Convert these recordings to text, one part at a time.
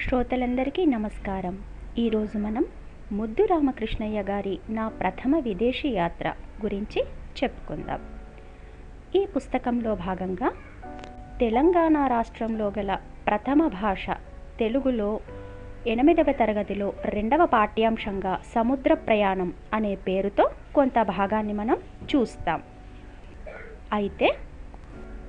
శ్రోతలందరికీ నమస్కారం. ఈరోజు మనం ముద్దు రామకృష్ణయ్య గారి నా ప్రథమ విదేశీ యాత్ర గురించి చెప్పుకుందాం. ఈ పుస్తకంలో భాగంగా తెలంగాణ రాష్ట్రంలో గల ప్రథమ భాష తెలుగులో ఎనిమిదవ తరగతిలో రెండవ పాఠ్యాంశంగా సముద్ర ప్రయాణం అనే పేరుతో కొంత భాగాన్ని మనం చూస్తాం. అయితే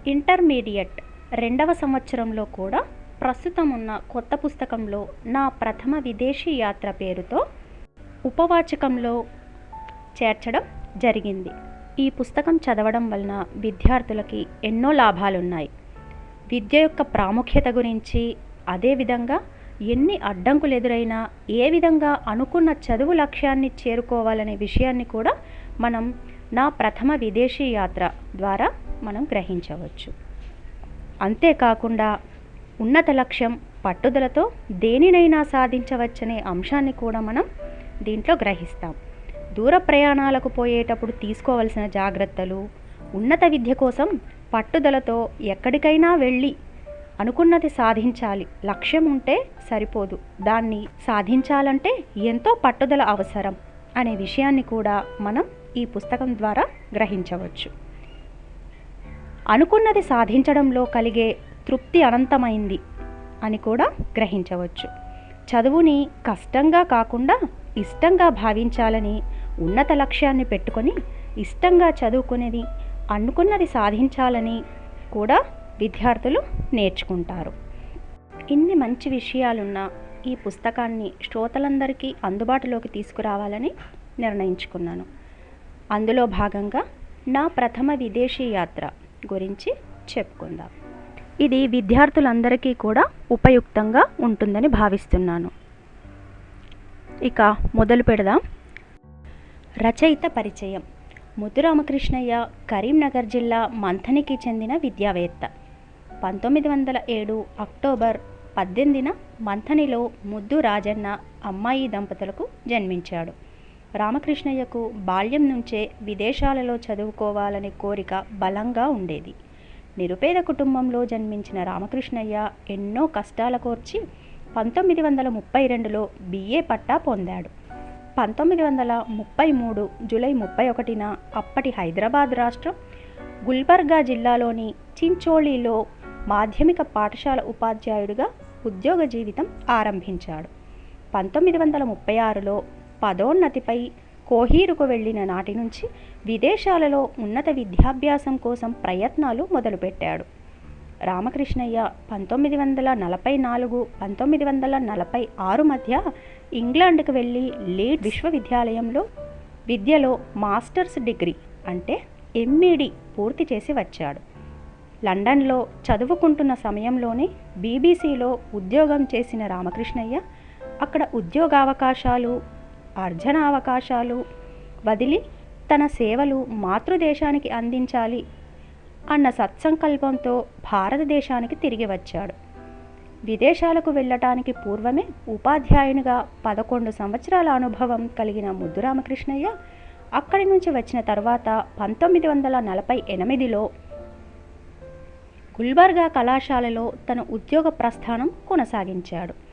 ఇంటర్మీడియట్ రెండవ సంవత్సరంలో కూడా ప్రస్తుతం ఉన్న కొత్త పుస్తకంలో నా ప్రథమ విదేశీ యాత్ర పేరుతో ఉపవాచకంలో చేర్చడం జరిగింది. ఈ పుస్తకం చదవడం వలన విద్యార్థులకి ఎన్నో లాభాలున్నాయి. విద్య యొక్క ప్రాముఖ్యత గురించి అదేవిధంగా ఎన్ని అడ్డంకులు ఎదురైనా ఏ విధంగా అనుకున్న చదువు లక్ష్యాన్ని చేరుకోవాలనే విషయాన్ని కూడా మనం నా ప్రథమ విదేశీ యాత్ర ద్వారా మనం గ్రహించవచ్చు. అంతేకాకుండా ఉన్నత లక్ష్యం పట్టుదలతో దేనినైనా సాధించవచ్చనే అంశాన్ని కూడా మనం దీంట్లో గ్రహిస్తాం. దూర ప్రయాణాలకు పోయేటప్పుడు తీసుకోవలసిన జాగ్రత్తలు ఉన్నత విద్య కోసం పట్టుదలతో ఎక్కడికైనా వెళ్ళి అనుకున్నది సాధించాలి లక్ష్యం ఉంటే సరిపోదు. దాన్ని సాధించాలంటే ఎంతో పట్టుదల అవసరం అనే విషయాన్ని కూడా మనం ఈ పుస్తకం ద్వారా గ్రహించవచ్చు. అనుకున్నది సాధించడంలో కలిగే తృప్తి అనంతమైంది అని కూడా గ్రహించవచ్చు. చదువుని కష్టంగా కాకుండా ఇష్టంగా భావించాలని ఉన్నత లక్ష్యాన్ని పెట్టుకొని ఇష్టంగా చదువుకునేది అనుకున్నది సాధించాలని కూడా విద్యార్థులు నేర్చుకుంటారు. ఇన్ని మంచి విషయాలున్న ఈ పుస్తకాన్ని శ్రోతలందరికీ అందుబాటులోకి తీసుకురావాలని నిర్ణయించుకున్నాను. అందులో భాగంగా నా ప్రథమ విదేశీ యాత్ర గురించి చెప్పుకుందాం. ఇది విద్యార్థులందరికీ కూడా ఉపయుక్తంగా ఉంటుందని భావిస్తున్నాను. ఇక మొదలు పెడదాం. రచయిత పరిచయం. ముద్దురామకృష్ణయ్య కరీంనగర్ జిల్లా మంథనికి చెందిన విద్యావేత్త. పంతొమ్మిది వందల ఏడు అక్టోబర్ పద్దెనిమిదిన మంథనిలో ముద్దు రాజన్న అమ్మాయి దంపతులకు జన్మించాడు. రామకృష్ణయ్యకు బాల్యం నుంచే విదేశాలలో చదువుకోవాలనే కోరిక బలంగా ఉండేది. నిరుపేద కుటుంబంలో జన్మించిన రామకృష్ణయ్య ఎన్నో కష్టాల కోర్చి పంతొమ్మిది వందల ముప్పై రెండులో బిఏ పట్టా పొందాడు. పంతొమ్మిది వందల ముప్పై మూడు జూలై ముప్పై ఒకటిన అప్పటి హైదరాబాద్ రాష్ట్రం గుల్బర్గా జిల్లాలోని చించోళిలో మాధ్యమిక పాఠశాల ఉపాధ్యాయుడిగా ఉద్యోగ జీవితం ఆరంభించాడు. పంతొమ్మిది వందల ముప్పై ఆరులో పదోన్నతిపై కోహీరుకు వెళ్ళిన నాటి నుంచి విదేశాలలో ఉన్నత విద్యాభ్యాసం కోసం ప్రయత్నాలు మొదలుపెట్టాడు. రామకృష్ణయ్య పంతొమ్మిది వందల నలభై నాలుగు పంతొమ్మిది వందల నలభై ఆరు మధ్య ఇంగ్లాండ్కు వెళ్ళి లీడ్ విశ్వవిద్యాలయంలో విద్యలో మాస్టర్స్ డిగ్రీ అంటే ఎంఈడి పూర్తి చేసి వచ్చాడు. లండన్లో చదువుకుంటున్న సమయంలోనే బీబీసీలో ఉద్యోగం చేసిన రామకృష్ణయ్య అక్కడ ఉద్యోగావకాశాలు అర్జనావకాశాలు వదిలి తన సేవలు మాతృదేశానికి అందించాలి అన్న సత్సంకల్పంతో భారతదేశానికి తిరిగి వచ్చాడు. విదేశాలకు వెళ్ళటానికి పూర్వమే ఉపాధ్యాయునిగా పదకొండు సంవత్సరాల అనుభవం కలిగిన ముద్దురామకృష్ణయ్య అక్కడి నుంచి వచ్చిన తర్వాత పంతొమ్మిది వందల నలభై ఎనిమిదిలో గుల్బర్గా కళాశాలలో తన ఉద్యోగ ప్రస్థానం కొనసాగించాడు.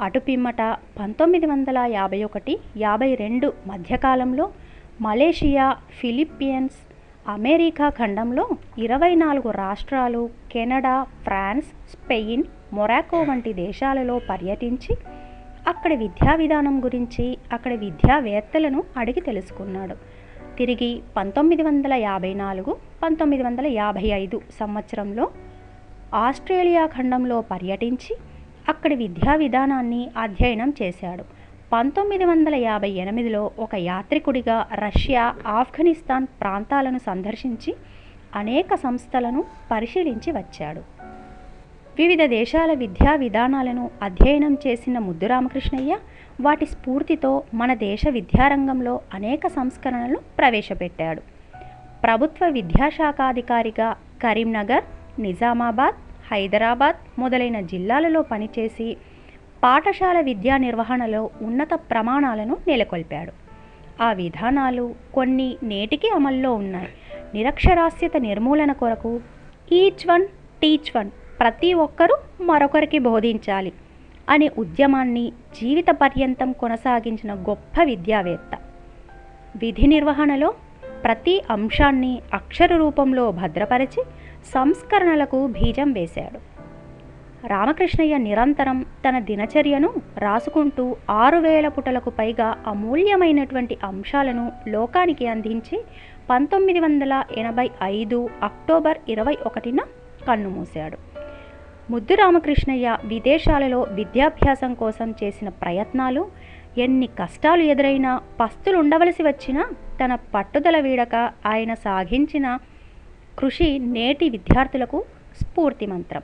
అటుపిమ్మట పంతొమ్మిది వందల యాభై ఒకటి యాభై రెండు మధ్యకాలంలో మలేషియా ఫిలిప్పీన్స్ అమెరికా ఖండంలో ఇరవై నాలుగు రాష్ట్రాలు కెనడా ఫ్రాన్స్ స్పెయిన్ మొరాకో వంటి దేశాలలో పర్యటించి అక్కడి విద్యా విధానం గురించి అక్కడి విద్యావేత్తలను అడిగి తెలుసుకున్నాడు. తిరిగి పంతొమ్మిది వందల యాభై నాలుగు పంతొమ్మిది వందల యాభై ఐదు సంవత్సరంలో ఆస్ట్రేలియా ఖండంలో పర్యటించి అక్కడి విద్యా విధానాన్ని అధ్యయనం చేశాడు. పంతొమ్మిది వందల యాభై ఎనిమిదిలో ఒక యాత్రికుడిగా రష్యా ఆఫ్ఘనిస్తాన్ ప్రాంతాలను సందర్శించి అనేక సంస్థలను పరిశీలించి వచ్చాడు. వివిధ దేశాల విద్యా విధానాలను అధ్యయనం చేసిన ముద్దురామకృష్ణయ్య వాటి స్ఫూర్తితో మన దేశ విద్యారంగంలో అనేక సంస్కరణలు ప్రవేశపెట్టాడు. ప్రభుత్వ విద్యాశాఖాధికారిగా కరీంనగర్ నిజామాబాద్ హైదరాబాద్ మొదలైన జిల్లాలలో పనిచేసి పాఠశాల విద్యా నిర్వహణలో ఉన్నత ప్రమాణాలను నెలకొల్పాడు. ఆ విధానాలు కొన్ని నేటికి అమల్లో ఉన్నాయి. నిరక్షరాస్యత నిర్మూలన కొరకు ఈచ్ వన్ టీచ్ వన్ ప్రతి ఒక్కరూ మరొకరికి బోధించాలి అనే ఉద్యమాన్ని జీవిత పర్యంతం కొనసాగించిన గొప్ప విద్యావేత్త. విధి నిర్వహణలో ప్రతి అంశాన్ని అక్షర రూపంలో భద్రపరిచి సంస్కరణలకు బీజం వేశాడు. రామకృష్ణయ్య నిరంతరం తన దినచర్యను రాసుకుంటూ ఆరు వేల పుటలకు పైగా అమూల్యమైనటువంటి అంశాలను లోకానికి అందించి పంతొమ్మిది వందల ఎనభై ఐదు అక్టోబర్ ఇరవై ఒకటిన కన్నుమూశాడు. ముద్దు రామకృష్ణయ్య విదేశాలలో విద్యాభ్యాసం కోసం చేసిన ప్రయత్నాలు ఎన్ని కష్టాలు ఎదురైనా పస్తులు ఉండవలసి వచ్చినా తన పట్టుదల వీడక ఆయన సాగించిన కృషి నేటి విద్యార్థులకు స్ఫూర్తి మంత్రం.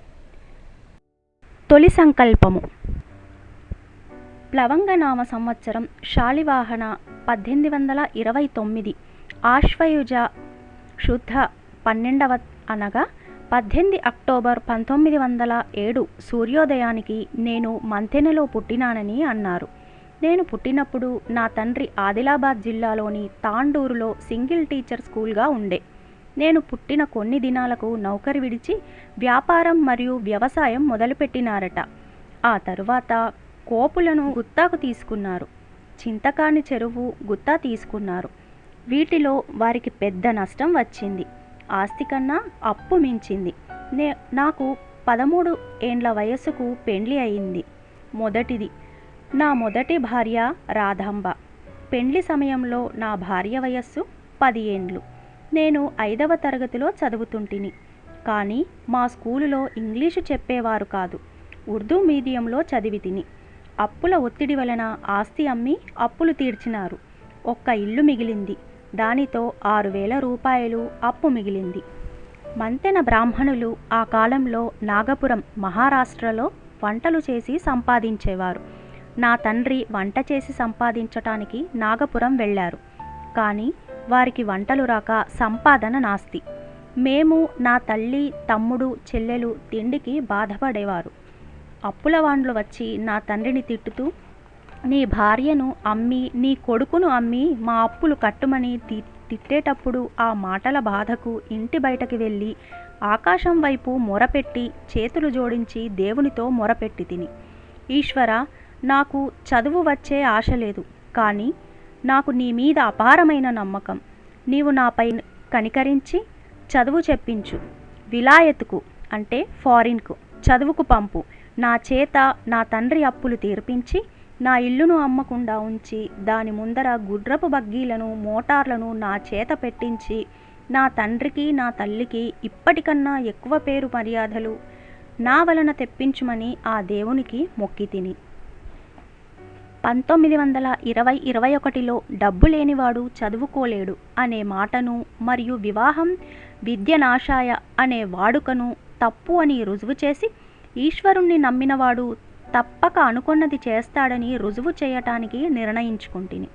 తొలి సంకల్పము. ప్లవంగనామ సంవత్సరం శాలివాహన పద్దెనిమిది వందల ఇరవై తొమ్మిది. ఆశ్వయుజ శుద్ధ పన్నెండవ అనగా పద్దెనిమిది అక్టోబర్ పంతొమ్మిది వందల ఏడు సూర్యోదయానికి నేను మంతెనలో పుట్టినానని అన్నారు. నేను పుట్టినప్పుడు నా తండ్రి ఆదిలాబాద్ జిల్లాలోని తాండూరులో సింగిల్ టీచర్ స్కూల్గా ఉండే. నేను పుట్టిన కొన్ని దినాలకు నౌకరి విడిచి వ్యాపారం మరియు వ్యవసాయం మొదలుపెట్టినారట. ఆ తరువాత కోపులను గుత్తాకు తీసుకున్నారు. చింతకాని చెరువు గుత్తా తీసుకున్నారు. వీటిలో వారికి పెద్ద నష్టం వచ్చింది. ఆస్తి కన్నా అప్పు మించింది. నే నాకు పదమూడు ఏండ్ల వయస్సుకు పెండ్లి అయింది. మొదటిది నా మొదటి భార్య రాధాంబ. పెండ్లి సమయంలో నా భార్య వయస్సు పది ఏండ్లు. నేను ఐదవ తరగతిలో చదువుతుంటిని. కానీ మా స్కూలులో ఇంగ్లీషు చెప్పేవారు కాదు. ఉర్దూ మీడియంలో చదివి తిని అప్పుల ఒత్తిడి వలన ఆస్తి అమ్మి అప్పులు తీర్చినారు. ఒక్క ఇల్లు మిగిలింది. దానితో ఆరు వేల రూపాయలు అప్పు మిగిలింది. మంతెన బ్రాహ్మణులు ఆ కాలంలో నాగపురం మహారాష్ట్రలో వంటలు చేసి సంపాదించేవారు. నా తండ్రి వంట చేసి సంపాదించటానికి నాగపురం వెళ్ళారు. కానీ వారికి వంటలు రాక సంపాదన నాస్తి. మేము నా తల్లి తమ్ముడు చెల్లెలు తిండికి బాధపడేవారు. అప్పుల వాండ్లు వచ్చి నా తండ్రిని తిట్టుతూ నీ భార్యను అమ్మి నీ కొడుకును అమ్మి మా అప్పులు కట్టుమని తి తిట్టేటప్పుడు ఆ మాటల బాధకు ఇంటి బయటకి వెళ్ళి ఆకాశం వైపు మొరపెట్టి చేతులు జోడించి దేవునితో మొరపెట్టి తిని. ఈశ్వర నాకు చదువు వచ్చే ఆశ లేదు కానీ నాకు నీ మీద అపారమైన నమ్మకం. నీవు నాపై కనికరించి చదువు చెప్పించు. విలాయత్కు అంటే ఫారిన్కు చదువుకు పంపు. నా చేత నా తండ్రి అప్పులు తీర్పించి నా ఇల్లును అమ్మకుండా ఉంచి దాని ముందర గుడ్రపు బగ్గీలను మోటార్లను నా చేత పెట్టించి నా తండ్రికి నా తల్లికి ఇప్పటికన్నా ఎక్కువ పేరు మర్యాదలు నా వలన తెప్పించుమని ఆ దేవునికి మొక్కి తిని. పంతొమ్మిది వందల ఇరవై ఇరవై ఒకటిలో డబ్బు లేనివాడు చదువుకోలేడు అనే మాటను మరియు వివాహం విద్యనాశాయ అనే వాడుకను తప్పు అని రుజువు చేసి ఈశ్వరుణ్ణి నమ్మినవాడు తప్పక అనుకున్నది చేస్తాడని రుజువు చేయటానికి నిర్ణయించుకుంటుంది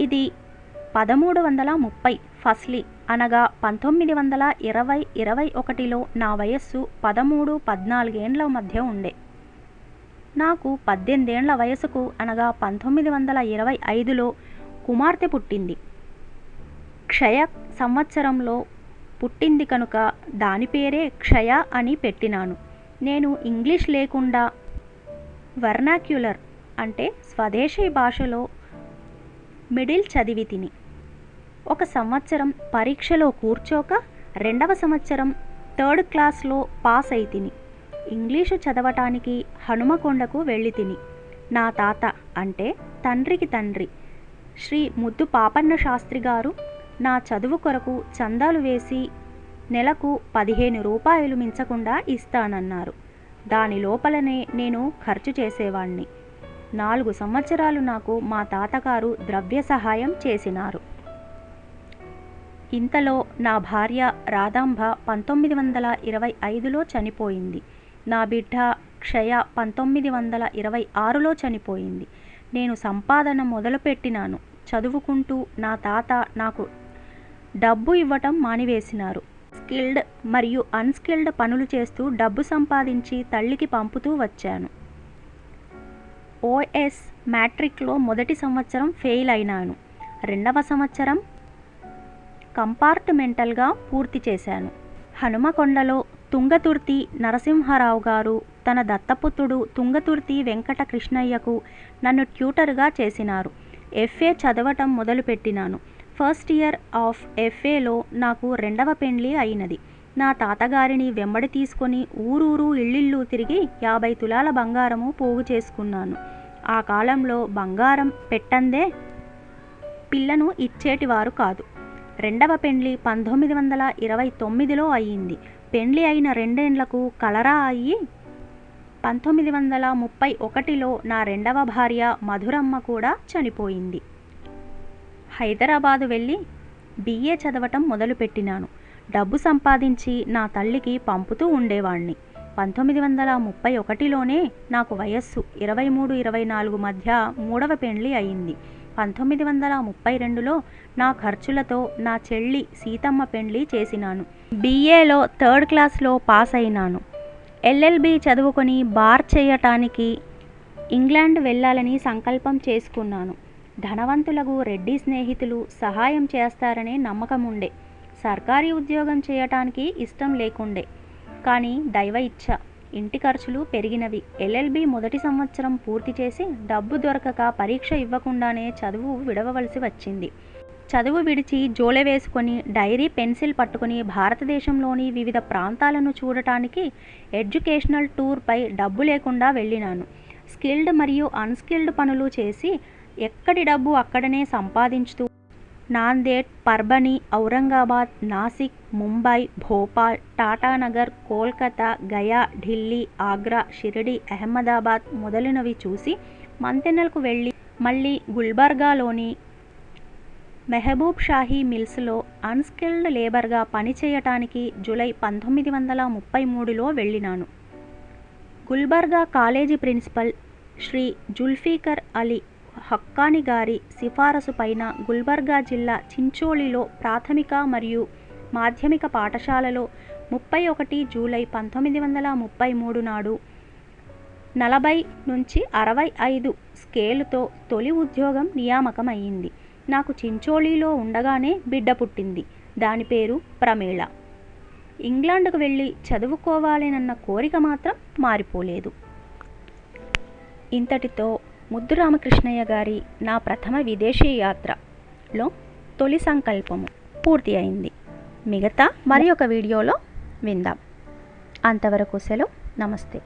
ఇది పదమూడు వందల ముప్పై ఫస్లీ అనగా పంతొమ్మిది వందల ఇరవై ఇరవై ఒకటిలో నా వయస్సు పదమూడు పద్నాలుగేండ్ల మధ్య ఉండే. నాకు పద్దెనిమిదేండ్ల వయసుకు అనగా పంతొమ్మిది వందల ఇరవై ఐదులో కుమార్తె పుట్టింది. క్షయ సంవత్సరంలో పుట్టింది కనుక దాని పేరే క్షయ అని పెట్టినాను. నేను ఇంగ్లీష్ లేకుండా వర్నాక్యులర్ అంటే స్వదేశీ భాషలో మిడిల్ చదివి తిని. ఒక సంవత్సరం పరీక్షలో కూర్చోక రెండవ సంవత్సరం థర్డ్ క్లాస్లో పాస్ అయి తిని. ఇంగ్లీషు చదవటానికి హనుమకొండకు వెళ్ళి తిని. నా తాత అంటే తండ్రికి తండ్రి. శ్రీ ముద్దు పాపన్న శాస్త్రి గారు నా చదువు కొరకు చందాలు వేసి నెలకు పదిహేను రూపాయలు మించకుండా ఇస్తానన్నారు. దాని లోపలనే నేను ఖర్చు చేసేవాణ్ణి. నాలుగు సంవత్సరాలు నాకు మా తాతగారు ద్రవ్య సహాయం చేసినారు. ఇంతలో నా భార్య రాధాంబ పంతొమ్మిది వందల ఇరవై ఐదులో చనిపోయింది. నా బిడ్డ క్షయ పంతొమ్మిది వందల ఇరవై ఆరులో చనిపోయింది. నేను సంపాదన మొదలుపెట్టినాను. చదువుకుంటూ నా తాత నాకు డబ్బు ఇవ్వటం మానివేసినారు. స్కిల్డ్ మరియు అన్స్కిల్డ్ పనులు చేస్తూ డబ్బు సంపాదించి తల్లికి పంపుతూ వచ్చాను. ఓఎస్ మ్యాట్రిక్లో మొదటి సంవత్సరం ఫెయిల్ అయినాను. రెండవ సంవత్సరం కంపార్ట్మెంటల్గా పూర్తి చేశాను. హనుమకొండలో తుంగతుర్తి నరసింహారావు గారు తన దత్తపుత్రుడు తుంగతుర్తి వెంకట కృష్ణయ్యకు నన్ను ట్యూటర్గా చేసినారు. ఎఫ్ఏ చదవటం మొదలుపెట్టినాను. ఫస్ట్ ఇయర్ ఆఫ్ ఎఫ్ఏలో నాకు రెండవ పెండ్లి అయినది. నా తాతగారిని వెంబడి తీసుకొని ఊరూరు ఇళ్ళిళ్ళు తిరిగి యాభై తులాల బంగారము పోగు చేసుకున్నాను. ఆ కాలంలో బంగారం పెట్టందే పిల్లను ఇచ్చేటివారు కాదు. రెండవ పెండ్లి పంతొమ్మిది వందల ఇరవై తొమ్మిదిలో అయ్యింది. పెండ్లి అయిన రెండేండ్లకు కలరా అయ్యి పంతొమ్మిది వందల ముప్పై ఒకటిలో నా రెండవ భార్య మధురమ్మ కూడా చనిపోయింది. హైదరాబాదు వెళ్ళి బిఏ చదవటం మొదలుపెట్టినాను. డబ్బు సంపాదించి నా తల్లికి పంపుతూ ఉండేవాణ్ణి. పంతొమ్మిది వందల ముప్పై ఒకటిలోనే నాకు వయస్సు ఇరవై మూడు ఇరవై నాలుగు మధ్య మూడవ పెండ్లి అయింది పంతొమ్మిది వందల ముప్పై రెండులో నా ఖర్చులతో నా చెల్లి సీతమ్మ పెండ్లి చేసినాను. బిఏలో థర్డ్ క్లాస్లో పాస్ అయినాను. ఎల్ఎల్బి చదువుకొని బార్ చేయటానికి ఇంగ్లాండ్ వెళ్ళాలని సంకల్పం చేసుకున్నాను. ధనవంతులకు రెడ్డి స్నేహితులు సహాయం చేస్తారనే నమ్మకం ఉండే సర్కారీ ఉద్యోగం చేయటానికి ఇష్టం లేకుండే. కానీ దైవ ఇచ్చ. ఇంటి ఖర్చులు పెరిగినవి. ఎల్ఎల్బి మొదటి సంవత్సరం పూర్తి చేసి డబ్బు దొరకక పరీక్ష ఇవ్వకుండానే చదువు విడవవలసి వచ్చింది. చదువు విడిచి జోలె వేసుకొని డైరీ పెన్సిల్ పట్టుకుని భారతదేశంలోని వివిధ ప్రాంతాలను చూడటానికి ఎడ్యుకేషనల్ టూర్పై డబ్బు లేకుండా వెళ్ళినాను. స్కిల్డ్ మరియు అన్స్కిల్డ్ పనులు చేసి ఎక్కడి డబ్బు అక్కడనే సంపాదించుతూ నాందేడ్ పర్బని ఔరంగాబాద్ నాసిక్ ముంబై భోపాల్ టాటానగర్ కోల్కతా గయా ఢిల్లీ ఆగ్రా షిరిడి అహ్మదాబాద్ మొదలైనవి చూసి మంతెనలకు వెళ్ళి మళ్ళీ గుల్బర్గాలోని మెహబూబ్ షాహీ మిల్స్లో అన్స్కిల్డ్ లేబర్గా పనిచేయటానికి జూలై పంతొమ్మిది వందల ముప్పై మూడులో వెళ్ళినాను. గుల్బర్గా కాలేజీ ప్రిన్సిపల్ శ్రీ జుల్ఫీకర్ అలీ హక్కాని గారి సిఫారసు పైన గుల్బర్గా జిల్లా చించోళిలో ప్రాథమిక మరియు మాధ్యమిక పాఠశాలలో ముప్పై ఒకటి జూలై పంతొమ్మిది వందల ముప్పై మూడు నాడు నలభై నుంచి అరవై ఐదు స్కేలుతో తొలి ఉద్యోగం నియామకం అయ్యింది నాకు చించోళీలో ఉండగానే బిడ్డ పుట్టింది. దాని పేరు ప్రమీళ. ఇంగ్లాండ్కు వెళ్ళి చదువుకోవాలనన్న కోరిక మాత్రం మారిపోలేదు. ఇంతటితో ముద్దు రామకృష్ణయ్య గారి నా ప్రథమ విదేశీ యాత్రలో తొలి సంకల్పము పూర్తి అయింది మిగతా మరి ఒక వీడియోలో విందాం. అంతవరకు సెలవు. నమస్తే.